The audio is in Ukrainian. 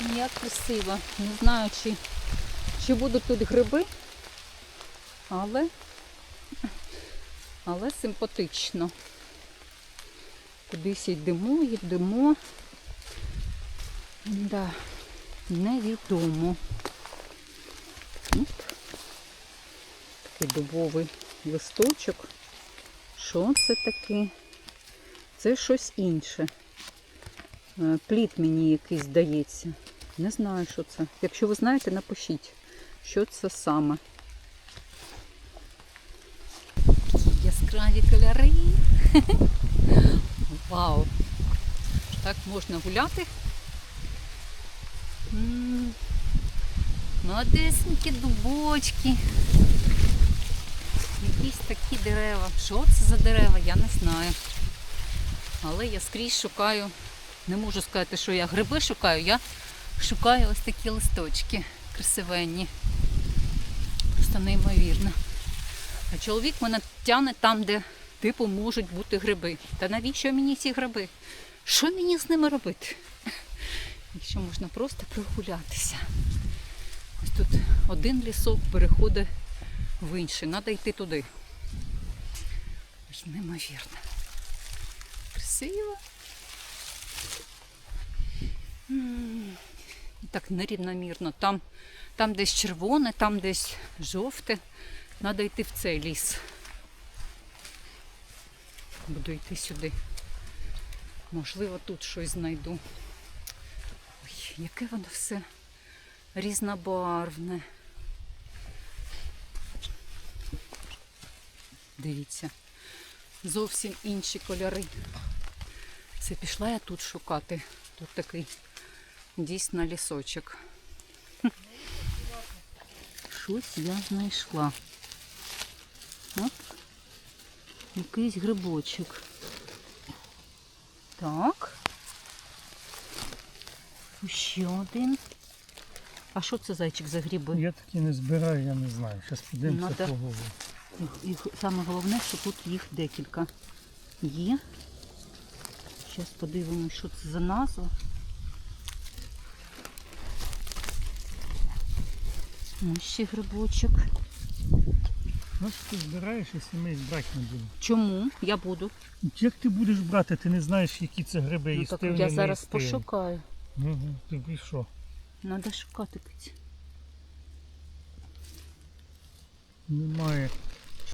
Як красиво. Не знаю, чи, чи будуть тут гриби, але, але симпатично. Кудись йдемо, йдемо. Да, невідомо. Оп. Такий дубовий листочок. Що це таке? Це щось інше. Е, Плід мені якийсь здається. Не знаю, що це. Якщо ви знаєте, напишіть, що це саме. Яскраві кольори. Вау! Так можна гуляти. Молодесенькі дубочки. Якісь такі дерева. Що це за дерева, я не знаю. Але я скрізь шукаю, не можу сказати, що я гриби шукаю, я шукаю ось такі листочки красивенні. Просто неймовірно. А чоловік мене тягне там, де типу можуть бути гриби. Та навіщо мені ці гриби? Що мені з ними робити? Якщо можна просто прогулятися. Ось тут один лісок переходить в інший. Треба йти туди. Неймовірно. Красиво. Так нерівномірно. Там, там десь червоне, там десь жовте. Треба йти в цей ліс. Буду йти сюди. Можливо, тут щось знайду. Ой, яке воно все різнобарвне. Дивіться, зовсім інші кольори. Це пішла я тут шукати. Тут такий дійсно лісочок. Щось я знайшла. От. Якийсь грибочок. Так. Ще один. А що це зайчик за гриби? Я такі не збираю, я не знаю. Зараз Надо. І, і саме головне, що тут їх декілька є. Зараз подивимося, що це за назва. Ось ще грибочок. Ну, що ти збираєш, якщо ми їх брати не будемо. Чому? Я буду. Як ти будеш брати, ти не знаєш, які це гриби Ну, і так я зараз пошукаю. Угу. Тобі що? Треба шукати. Немає.